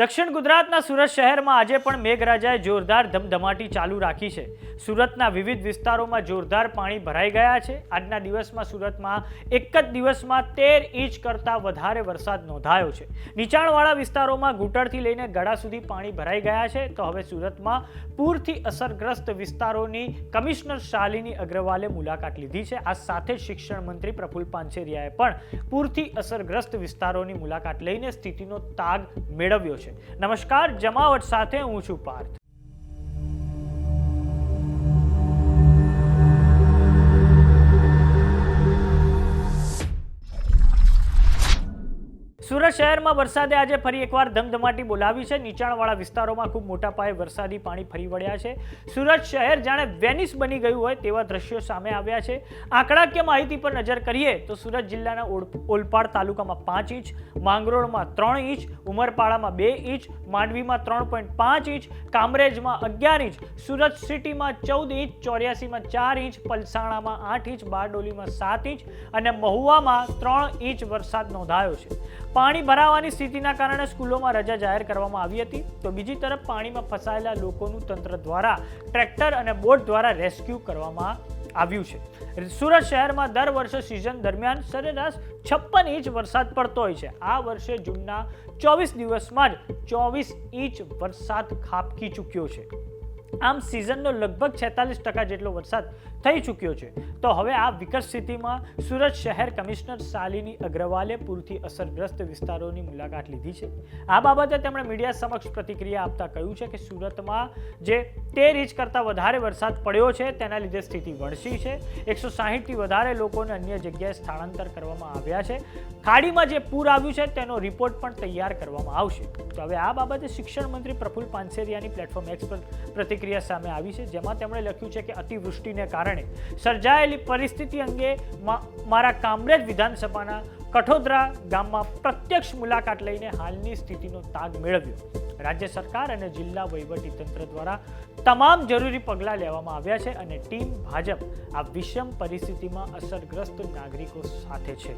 દક્ષિણ ગુજરાતના સુરત શહેરમાં આજે પણ મેઘરાજાએ જોરદાર ધમધમાટી ચાલુ રાખી છે. સુરતના વિવિધ વિસ્તારોમાં જોરદાર પાણી ભરાઈ ગયા છે. આજના દિવસમાં સુરતમાં એક જ દિવસમાં તેર ઇંચ કરતાં વધારે વરસાદ નોંધાયો છે. નીચાણવાળા વિસ્તારોમાં ઘૂંટણથી લઈને ગળા સુધી પાણી ભરાઈ ગયા છે. તો હવે સુરતમાં પૂરથી અસરગ્રસ્ત વિસ્તારોની કમિશનર શાલિની અગ્રવાલે મુલાકાત લીધી છે. આ સાથે જ શિક્ષણ મંત્રી પ્રફુલ પાંચેરિયાએ પણ પૂરથી અસરગ્રસ્ત વિસ્તારોની મુલાકાત લઈને સ્થિતિનો તાગ મેળવ્યો છે. નમસ્કાર જમાવટ સાથે હું છું પાર્થ. સુરત શહેરમાં વરસાદે આજે ફરી એકવાર ધમધમાટી બોલાવી છે. નીચાણવાળા વિસ્તારોમાં ખૂબ મોટા પાયે વરસાદી પાણી ફરી વળ્યા છે. સુરત શહેર જાણે વેનિસ બની ગયું હોય તેવા દ્રશ્યો સામે આવ્યા છે. આંકડાકીય માહિતી પર નજર કરીએ તો સુરત જિલ્લાના ઓલપાડ તાલુકામાં પાંચ ઇંચ, માંગરોળમાં ત્રણ ઇંચ, ઉમરપાડામાં બે ઇંચ, માંડવીમાં ત્રણ પોઈન્ટ પાંચ ઇંચ, કામરેજમાં અગિયાર ઇંચ, સુરત સિટીમાં ચૌદ ઇંચ, ચોર્યાસીમાં ચાર ઇંચ, પલસાણામાં આઠ ઇંચ, બારડોલીમાં સાત ઇંચ અને મહુવામાં ત્રણ ઇંચ વરસાદ નોંધાયો છે. પાણી ભરાવાની સ્થિતિના કારણે સ્કૂલોમાં રજા જાહેર કરવામાં આવી હતી. તો બીજી તરફ પાણીમાં ફસાયેલા લોકોનું તંત્ર દ્વારા ટ્રેક્ટર અને બોટ દ્વારા રેસ્ક્યુ કરવામાં આવ્યું છે. સુરત શહેરમાં દર વર્ષે સિઝન દરમિયાન સરેરાશ છપ્પન ઇંચ વરસાદ પડતો હોય છે. આ વર્ષે જૂનના ચોવીસ દિવસમાં જ ચોવીસ ઇંચ વરસાદ ખાબકી ચૂક્યો છે. આમ સિઝનનો લગભગ છેતાલીસ ટકા જેટલો વરસાદ થઈ ચૂક્યો છે. તો હવે આ વિકટ સ્થિતિમાં સુરત શહેર કમિશનર શાલિની અગ્રવાલે પૂરથી અસરગ્રસ્ત વિસ્તારોની મુલાકાત લીધી છે. આ બાબતે તેમણે મીડિયા સમક્ષ પ્રતિક્રિયા આપતા કહ્યું છે કે સુરતમાં જે તેર ઇંચ કરતાં વધારે વરસાદ પડ્યો છે, તેના લીધે સ્થિતિ વણસી છે. એકસો સાહીઠથી વધારે લોકોને અન્ય જગ્યાએ સ્થળાંતર કરવામાં આવ્યા છે. ખાડીમાં જે પૂર આવ્યું છે, તેનો રિપોર્ટ પણ તૈયાર કરવામાં આવશે. તો હવે આ બાબતે શિક્ષણ મંત્રી પ્રફુલ પાનસેરિયાની પ્લેટફોર્મ એક્સ પર પ્રતિક્રિયા સામે આવી છે, જેમાં તેમણે લખ્યું છે કે અતિવૃષ્ટિને કારણે સર્જાયેલી પરિસ્થિતિ અંગે મારા કામરેજ વિધાનસભાના કઠોદરા ગામમાં પ્રત્યક્ષ મુલાકાત લઈને હાલની સ્થિતિનો તાગ મેળવ્યો. રાજ્ય સરકાર અને જિલ્લા તંત્ર દ્વારા તમામ જરૂરી પગલાં લેવામાં આવ્યા છે અને ટીમ ભાજપ આ વિષમ પરિસ્થિતિમાં અસરગ્રસ્ત નાગરિકો સાથે છે.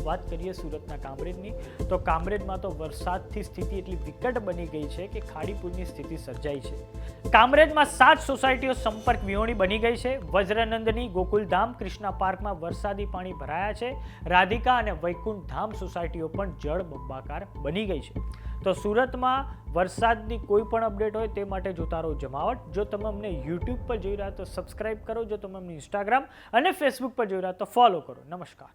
વાત કરીએ સુરતના કામરેજની, તો કામરેજમાં તો વરસાદથી સ્થિતિ એટલી વિકટ બની ગઈ છે કે ખાડીપુરની સ્થિતિ સર્જાઈ છે. કામરેજમાં સાત સોસાયટીઓ સંપર્ક વિહોણી બની ગઈ છે. વજ્રનંદની, ગોકુલધામ, કૃષ્ણા પાર્કમાં વરસાદી પાણી ભરાયા છે. રાધિકા અને વૈકુંઠ ધામ સોસાયટીઓ પણ જળ બંબાકાર બની ગઈ છે. તો સુરતમાં વરસાદની કોઈ પણ અપડેટ હોય તે માટે જોતા રહો જમાવટ. જો તમે અમને યુટ્યુબ પર જોઈ રહ્યા તો સબસ્ક્રાઇબ કરો. જો તમે અમને ઇન્સ્ટાગ્રામ અને ફેસબુક પર જોઈ રહ્યા તો ફોલો કરો. નમસ્કાર.